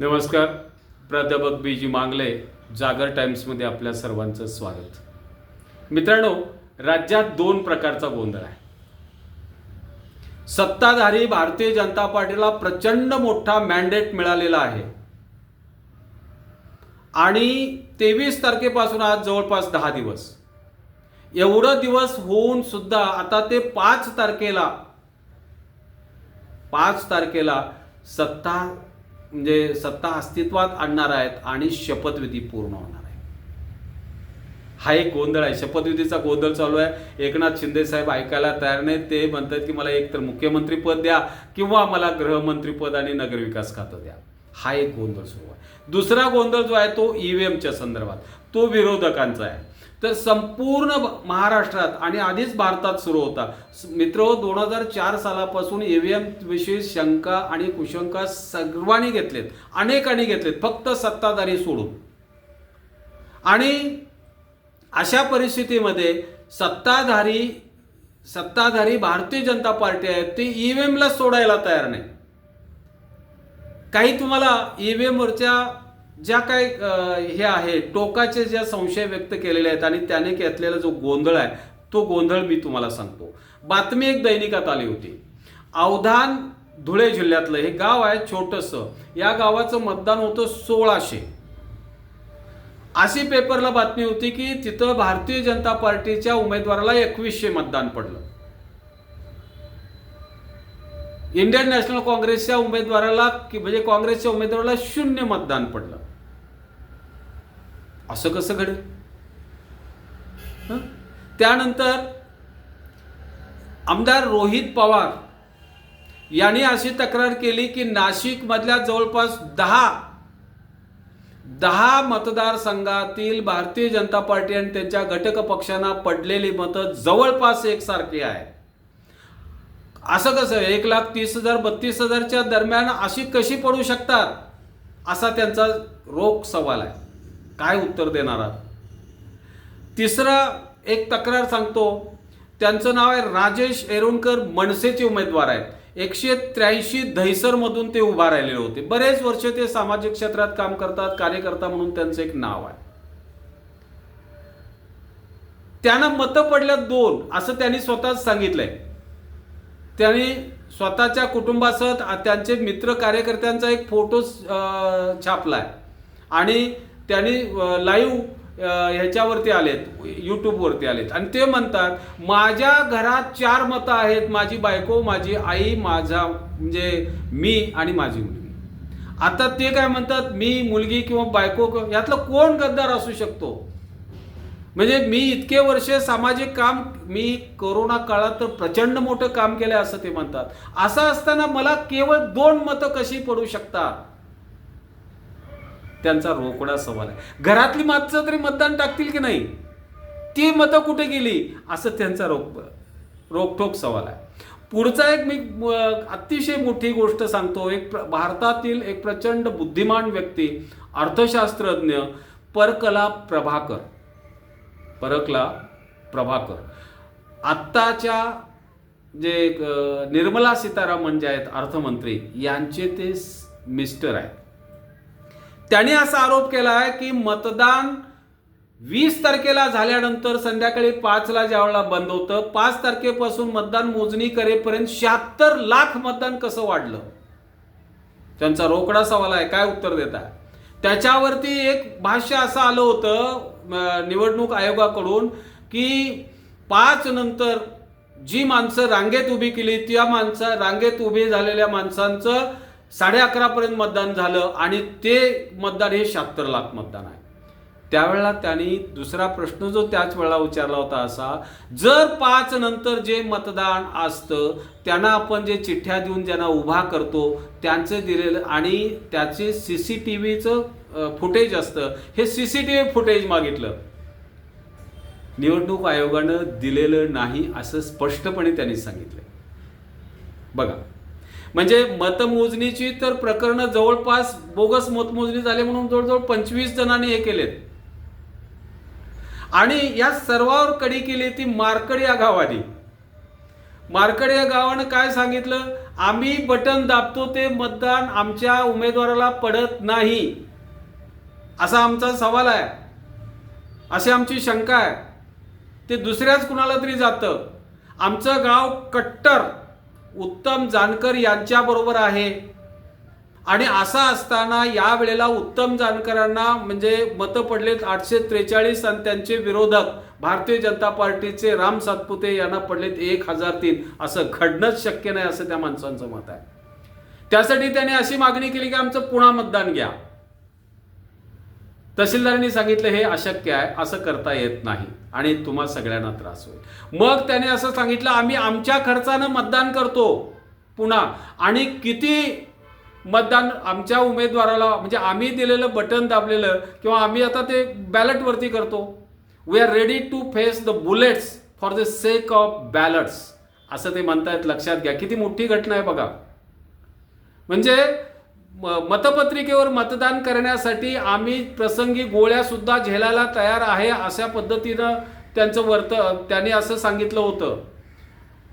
नमस्कार प्राध्यापक बी जी मांगले जागर टाइम्समध्ये आपल्या सर्वांचं स्वागत. मित्रांनो राज्यात दोन प्रकारचा गोंधळ आहे. सत्ताधारी भारतीय जनता पार्टीला प्रचंड मोठा मॅन्डेट मिळालेला आहे. आणि तेवीस तारखेपासून आज जवळपास दहा दिवस. एवढं दिवस होऊन सुद्धा आता ते पाच तारखेला पाच तारखेला सत्ता म्हणजे सत्ता अस्तित्वात आणणार आहेत आणि शपथविधी पूर्ण होणार आहे. हा एक गोंधळ आहे. शपथविधीचा गोंधळ चालू आहे. एकनाथ शिंदे साहेब ऐकायला तयार नाही ते म्हणतात की मला एक तर मुख्यमंत्री पद द्या किंवा मला गृहमंत्री पद आणि नगरविकास खातं द्या. हा एक गोंधळ सुरू आहे. दुसरा गोंधळ जो आहे तो ईव्हीएमच्या संदर्भात. तो विरोधकांचा आहे. तर संपूर्ण महाराष्ट्रात आणि आधीच भारतात सुरू होता. मित्र दोन हजार चार सालापासून ईव्हीएम विषयी शंका आणि कुशंका सर्वांनी घेतलेत. अनेकांनी घेतलेत. फक्त सत्ताधारी सोडून. आणि अशा परिस्थितीमध्ये सत्ताधारी सत्ताधारी भारतीय जनता पार्टी आहे. ते ईव्हीएमला सोडायला तयार नाही. काही तुम्हाला ईव्हीएमवरच्या ज्या काय हे आहे टोकाचे ज्या संशय व्यक्त केलेले आहेत आणि त्याने घेतलेला जो गोंधळ आहे तो गोंधळ मी तुम्हाला सांगतो. बातमी एक दैनिकात आली होती. अवधान धुळे जिल्ह्यातलं हे गाव आहे छोटंसं. या गावाचं मतदान होतं सोळाशे. अशी पेपरला बातमी होती की तिथं भारतीय जनता पार्टीच्या उमेदवाराला एकवीसशे मतदान पडलं. इंडियन नॅशनल काँग्रेसच्या उमेदवाराला की म्हणजे काँग्रेसच्या उमेदवाराला शून्य मतदान पडलं. असं कसं घडेल? त्यानंतर आमदार रोहित पवार यांनी अशी तक्रार केली की नाशिक मधल्या जवळपास दहा दहा मतदारसंघातील भारतीय जनता पार्टी आणि त्यांच्या घटक पक्षांना पडलेली मतं जवळपास एकसारखी आहे असं कसं एक लाख तीस हजार बत्तीस हजारच्या दरम्यान अशी कशी पडू शकतात? असा त्यांचा रोख सवाल आहे. काय उत्तर देणार आहात? तिसरा एक तक्रार सांगतो. त्यांचं नाव आहे राजेश एरुणकर मनसेचे उमेदवार आहेत. एकशे त्र्याऐंशी दहिसरमधून ते उभा राहिलेले होते. बरेच वर्ष ते सामाजिक क्षेत्रात काम करतात कार्यकर्ता म्हणून त्यांचं एक नाव आहे. त्यांना मतं पडल्यात दोन असं त्यांनी स्वतःच सांगितलंय. त्यांनी स्वतःच्या कुटुंबासह त्यांचे मित्र कार्यकर्त्यांचा एक फोटो छापला छापलाय. आणि त्यांनी लाईव्ह ह्याच्यावरती आलेत यूट्यूबवरती आलेत. आणि ते म्हणतात माझ्या घरात चार मतं आहेत. माझी बायको माझी आई माझा म्हणजे मी आणि माझी मुलगी. आता ते काय म्हणतात? मी मुलगी किंवा बायको यातलं कोण गद्दार असू शकतो? म्हणजे मी इतके वर्ष सामाजिक काम मी कोरोना काळात तर प्रचंड मोठं काम केलं असं ते म्हणतात. असं असताना मला केवळ दोन मतं कशी पडू शकतात? त्यांचा रोकडा सवाल आहे. घरातली मातचं तरी मतदान टाकतील की नाही? ती मतं कुठे गेली? असं त्यांचा रोक रोकठोक सवाल आहे. पुढचा एक मी अतिशय मोठी गोष्ट सांगतो. एक प्र- भारतातील एक प्रचंड बुद्धिमान व्यक्ती अर्थशास्त्रज्ञ परकला प्रभाकर. परकला प्रभाकर. आत्ताच्या जे निर्मला सीतारामन जे म्हणजे आहेत अर्थमंत्री यांचे ते मिस्टर आहेत. त्यांनी असा आरोप केला आहे की मतदान वीस तारखेला झाल्यानंतर संध्याकाळी पाचला ज्यावेळेला बंद होतं पाच तारखेपासून मतदान मोजणी करेपर्यंत शहात्तर लाख मतदान कसं वाढलं? त्यांचा रोकडा सवाल आहे काय उत्तर देता त्याच्यावरती एक भाष्य असं आलं होतं निवडणूक आयोगाकडून की पाच नंतर जी माणसं रांगेत उभी केली त्या माणसं रांगेत उभी झालेल्या माणसांचं साडे अकरापर्यंत मतदान झालं आणि ते मतदान हे शहात्तर लाख मतदान आहे. त्यावेळेला त्यांनी दुसरा प्रश्न जो त्याच वेळेला विचारला होता असा जर पाच नंतर जे मतदान असतं त्यांना आपण जे चिठ्ठ्या देऊन ज्यांना उभा करतो त्यांचं दिलेलं आणि त्याचे सी सी टी व्हीचं फुटेज असतं हे C C T V footage मागितलं. निवडणूक आयोगानं दिलेलं नाही असं स्पष्टपणे त्यांनी सांगितलं. बघा म्हणजे मतमोजणीची तर प्रकरणं जवळपास बोगस मतमोजणी झाली म्हणून जवळजवळ पंचवीस जणांनी हे केलेत. आणि या सर्वावर कडी केली ती मार्कड या गावाने. मार्कड या गावानं काय सांगितलं? आम्ही बटन दाबतो ते मतदान आमच्या उमेदवाराला पडत नाही. असा आमचा सवाल आहे. अशी आमची शंका आहे. ते दुसऱ्याच कुणाला तरी जातं. आमचं गाव कट्टर उत्तम जानकर यांच्याबरोबर आहे. आणि असं असताना या वेळेला उत्तम जानकरांना म्हणजे मतं पडलेत आठशे त्रेचाळीस आणि त्यांचे विरोधक भारतीय जनता पार्टीचे राम सातपुते यांना पडलेत एक हजार तीन. असं घडणंच शक्य नाही असं त्या माणसांचं मत आहे. त्यासाठी त्याने अशी मागणी केली की आमचं पुन्हा मतदान घ्या. तहसीलदारांनी सांगितलं हे अशक्य आहे असं करता येत नाही आणि तुम्हा सगळ्यांना त्रास होईल. मग त्याने असं सांगितलं आम्ही आमच्या खर्चानं मतदान करतो पुन्हा आणि किती मतदान आमच्या उमेदवाराला म्हणजे आम्ही दिलेलं बटन दाबलेलं किंवा आम्ही आता ते बॅलेटवरती करतो. We are ready to face the bullets for the sake of ballots असं ते म्हणतायत लक्षात घ्या. किती मोठी घटना आहे बघा. म्हणजे म- मतपत्रिकेवर मतदान करण्यासाठी आम्ही प्रसंगी गोळ्या सुद्धा झेलायला तयार आहे अशा पद्धतीनं त्यांचं वर्त त्यांनी असं सांगितलं होतं.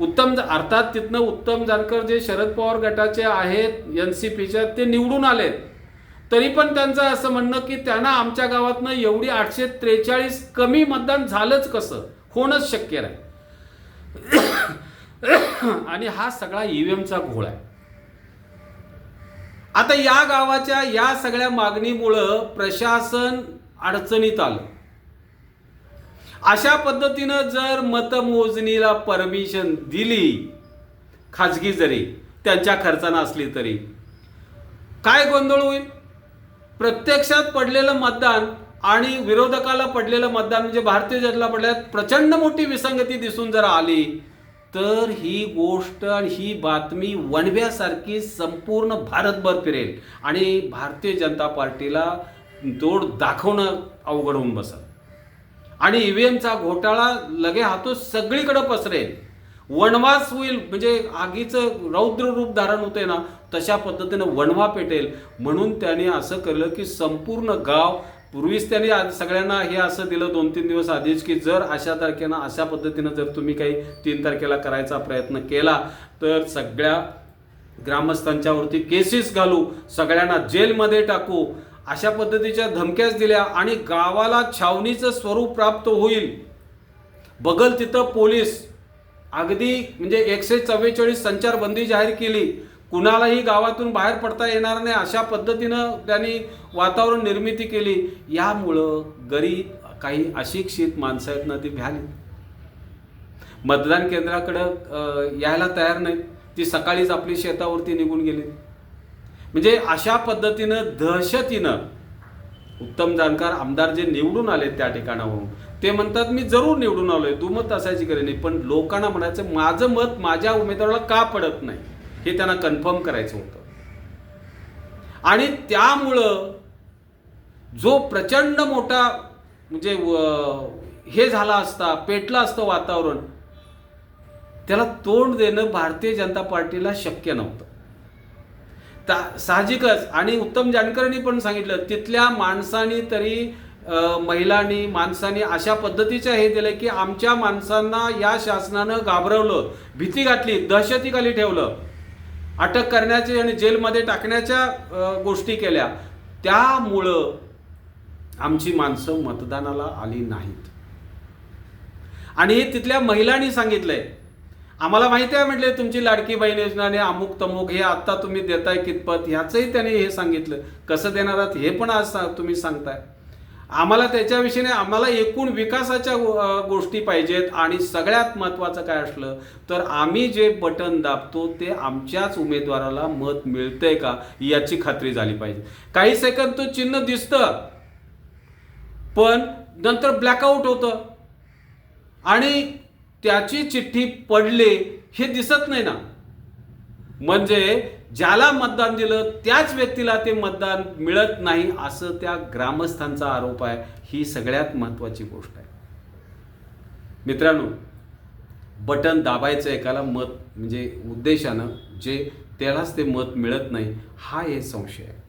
उत्तम अर्थात तिथनं उत्तम जानकर जे शरद पवार गटाचे आहेत एन सी पीच्या ते निवडून आलेत. तरी पण त्यांचं असं म्हणणं की त्यांना आमच्या गावातनं एवढी आठशे त्रेचाळीस कमी मतदान झालंच कसं? होणंच शक्य नाही. आणि हा सगळा ईव्हीएमचा घोळ आहे. आता या गावाच्या या सगळ्या मागणीमुळं प्रशासन अडचणीत आलं. अशा पद्धतीनं जर मतमोजणीला परमिशन दिली खाजगी जरी त्यांच्या खर्चानं असली तरी काय गोंधळ होईल? प्रत्यक्षात पडलेलं मतदान आणि विरोधकाला पडलेलं मतदान म्हणजे भारतीय जनता पडल्यात प्रचंड मोठी विसंगती दिसून जर आली तर ही गोष्ट आणि ही बातमी वणव्यासारखी संपूर्ण भारतभर फिरेल आणि भारतीय जनता पार्टीला जोड दाखवणं अवघड होऊन बसल. आणि ईव्हीएमचा घोटाळा लगे हातो सगळीकडे पसरेल. वणवास होईल म्हणजे आगीचं रौद्र रूप धारण होते ना तशा पद्धतीनं वणवा पेटेल. म्हणून त्याने असं केलं की संपूर्ण गाव पूर्वीच त्यांनी सगळ्यांना हे असं दिलं दोन तीन दिवस आधीच की जर अशा तारखेनं अशा पद्धतीनं जर तुम्ही काही तीन तारखेला करायचा प्रयत्न केला तर सगळ्या ग्रामस्थांच्यावरती केसेस घालू सगळ्यांना जेलमध्ये टाकू अशा पद्धतीच्या धमक्याच दिल्या आणि गावाला छावणीचं स्वरूप प्राप्त होईल. बगल तिथं पोलीस अगदी म्हणजे एकशे चव्वेचाळीस संचारबंदी जाहीर केली. कुणालाही गावातून बाहेर पडता येणार नाही अशा पद्धतीनं त्यांनी वातावरण निर्मिती केली. यामुळं गरीब काही अशिक्षित माणसं आहेत ना ती भ्याली मतदान केंद्राकडं यायला तयार नाहीत. ती सकाळीच आपली शेतावरती निघून गेली म्हणजे अशा पद्धतीनं दहशतीनं उत्तम जाणकार आमदार जे निवडून आले त्या ठिकाणावरून ते म्हणतात मी जरूर निवडून आलोय दुमत असायची गरज नाही पण लोकांना म्हणायचं माझं मत माझ्या उमेदवाराला का पडत नाही? हे त्यांना कन्फर्म करायचं होतं. आणि त्यामुळं जो प्रचंड मोठा म्हणजे हे झाला असता पेटला असतं वातावरण त्याला तोंड देणं भारतीय जनता पार्टीला शक्य नव्हतं. ता साहजिकच. आणि उत्तम जानकरांनी पण सांगितलं तिथल्या माणसांनी तरी महिलांनी माणसांनी अशा पद्धतीचं हे दिलं की आमच्या माणसांना या शासनानं घाबरवलं भीती घातली दहशतीखाली ठेवलं अटक करण्याचे आणि जेलमध्ये टाकण्याच्या गोष्टी केल्या. त्यामुळं आमची माणसं मतदानाला आली नाहीत. आणि हे तिथल्या महिलांनी सांगितलंय आम्हाला माहिती आहे म्हटले तुमची लाडकी बहीण योजना आणि अमुक तमुक हे आत्ता तुम्ही देताय कितपत ह्याचंही त्याने हे सांगितलं. कसं देणार आहात हे पण आज तुम्ही सांगताय. आम्हाला त्याच्याविषयी नाही, आम्हाला एकूण विकासाच्या गोष्टी पाहिजेत आणि सगळ्यात महत्त्वाचं काय असलं तर आम्ही जे बटन दाबतो ते आमच्याच उमेदवाराला मत मिळतंय का याची खात्री झाली पाहिजे. काही सेकंद तो चिन्ह दिसतं पण नंतर ब्लॅकआउट होतं. आणि त्याची चिठ्ठी पडली हे दिसत नाही ना. म्हणजे ज्याला मतदान दिलं त्याच व्यक्तीला ते मतदान मिळत नाही असं त्या ग्रामस्थांचा आरोप आहे. ही सगळ्यात महत्त्वाची गोष्ट आहे. मित्रांनो बटन दाबायचं एकाला मत म्हणजे उद्देशानं जे त्यालाच ते मत मिळत नाही हा हे संशय आहे.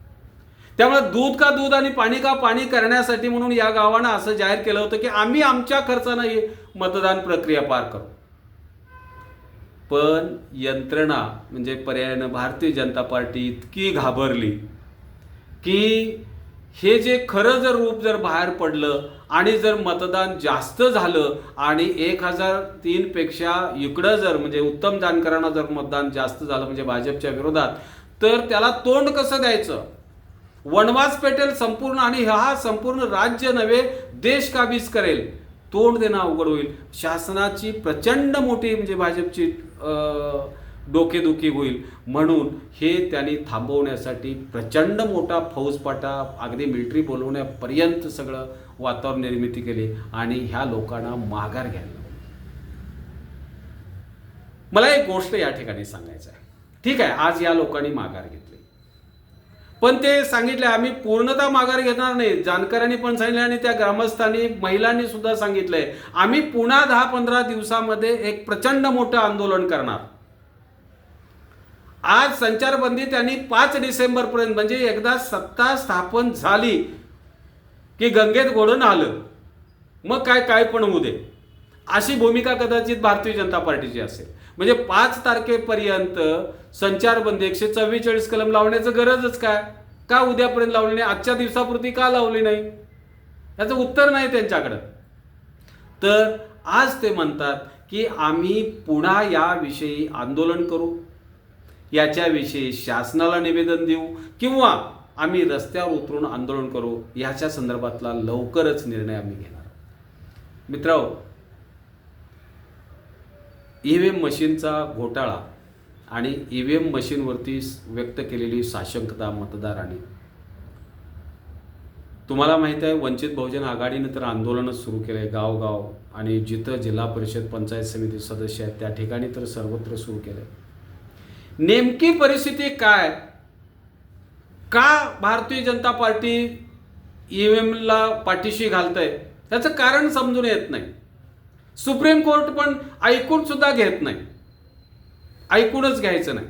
त्यामुळे दूध का दूध आणि पाणी का पाणी करण्यासाठी म्हणून या गावानं असं जाहीर केलं होतं की आम्ही आमच्या खर्चानं ही मतदान प्रक्रिया पार करू. पण यंत्रणा म्हणजे पर्यायानं भारतीय जनता पार्टी इतकी घाबरली की हे जे खरं जर रूप जर बाहेर पडलं आणि जर मतदान जास्त झालं आणि एक हजार तीनपेक्षा इकडं जर म्हणजे उत्तम जानकरांना जर मतदान जास्त झालं म्हणजे भाजपच्या विरोधात तर त्याला तोंड कसं द्यायचं? वनवास पेटेल संपूर्ण आणि हा संपूर्ण राज्य नव्हे देश काबीज करेल? तोंड देणं अवघड होईल. शासनाची प्रचंड मोठी म्हणजे भाजपची डोकेदुखी होईल. म्हणून हे त्यांनी थांबवण्यासाठी प्रचंड मोठा फौजपाटा अगदी मिलिटरी बोलवण्यापर्यंत सगळं वातावरण निर्मिती केली आणि ह्या लोकांना माघार घ्यायला मला एक गोष्ट या ठिकाणी सांगायचं आहे ठीक आहे आज या लोकांनी माघार घेतली. पण ते सांगितले आम्ही पूर्णतः माघार घेणार नाही. जानकरांनी पण सांगितलं आणि त्या ग्रामस्थांनी महिलांनी सुद्धा सांगितलंय आम्ही पुन्हा दहा पंधरा दिवसामध्ये एक प्रचंड मोठं आंदोलन करणार. आज संचारबंदी त्यांनी पाच डिसेंबर पर्यंत म्हणजे एकदा सत्ता स्थापन झाली की गंगेत घोडून आलं मग काय काय पण होऊ दे. अशी भूमिका कदाचित भारतीय जनता पार्टीची असेल. म्हणजे पाच तारखेपर्यंत संचारबंदी एकशे चव्वेचाळीस कलम लावण्याचं गरजच काय? का उद्यापर्यंत लावली नाही? आजच्या दिवसापुरती का लावली नाही? याचं उत्तर नाही त्यांच्याकडं. तर आज ते म्हणतात की आम्ही पुन्हा याविषयी आंदोलन करू. याच्याविषयी शासनाला निवेदन देऊ किंवा आम्ही रस्त्यावर उतरून आंदोलन करू. ह्याच्या संदर्भातला लवकरच निर्णय आम्ही घेणार. मित्रांनो ई व्ही एम मशीनचा घोटाळा आणि ई व्ही एम मशीनवरती व्यक्त केलेली साशंकता मतदारांनी. तुम्हाला माहीत आहे वंचित बहुजन आघाडीनं तर आंदोलनच सुरू केलं आहे गावगाव आणि जिथं जिल्हा परिषद पंचायत समिती सदस्य आहेत त्या ठिकाणी तर सर्वत्र सुरू केलं आहे नेमकी परिस्थिती काय? का Bharatiya Janata party E V एमला पाठीशी घालतंय? त्याचं कारण समजून येत नाही. सुप्रीम कोर्ट पण ऐकून सुद्धा घेत नाही. ऐकूनच घ्यायचं नाही.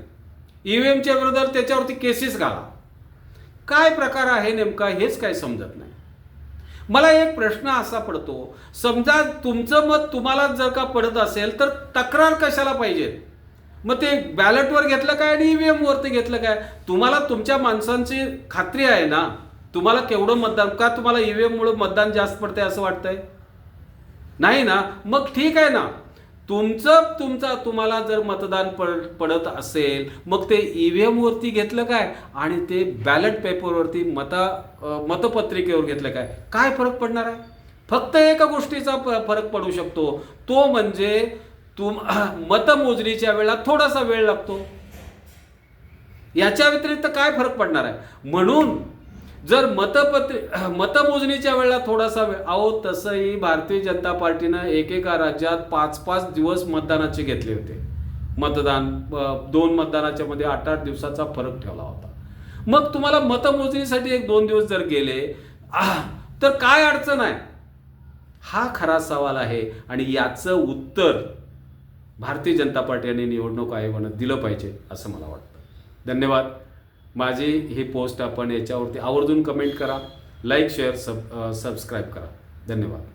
ई एमच्या विरोधात त्याच्यावरती केसेस घाला. काय प्रकार आहे नेमका हेच काय समजत नाही. मला एक प्रश्न असा पडतो समजा तुमचं मत तुम्हाला जर का पडत असेल तर तक्रार कशाला पाहिजे? मग ते बॅलेटवर घेतलं काय आणि ईव्हीएमवरती घेतलं काय? तुम्हाला तुमच्या माणसांची खात्री आहे ना? तुम्हाला केवढं मतदान का तुम्हाला ईव्हीएममुळे मतदान जास्त पडतंय असं वाटतंय? नाही ना? मग ठीक आहे ना. तुमचं तुमचा तुम्हाला जर मतदान पड पडत असेल मग ते ई व्ही एमवरती घेतलं काय? आणि ते बॅलेट पेपरवरती मत मतपत्रिकेवर घेतलं काय? काय फरक पडणार आहे? फक्त एका गोष्टीचा फरक पडू शकतो. तो म्हणजे तुम मतमोजणीच्या वेळेला थोडासा वेळ लागतो. याच्या व्यतिरिक्त काय फरक पडणार आहे? म्हणून जर मतपत्र मतमोजणीच्या वेळेला थोडासा वेळ अहो तसंही भारतीय जनता पार्टीनं एकेका राज्यात पाच पाच दिवस मतदानाचे घेतले होते. मतदान दोन मतदानाच्या मध्ये आठ आठ दिवसाचा फरक ठेवला होता. मग तुम्हाला मतमोजणीसाठी एक दोन दिवस जर गेले तर काय अडचण आहे? हा खरा सवाल आहे आणि याचं उत्तर भारतीय जनता पार्टी आणि निवडणूक आयोगानं दिलं पाहिजे असं मला वाटतं. धन्यवाद. माझी ही पोस्ट आपण याच्यावरती आवर्जून कमेंट करा. लाईक शेअर सब सबस्क्राईब करा. धन्यवाद.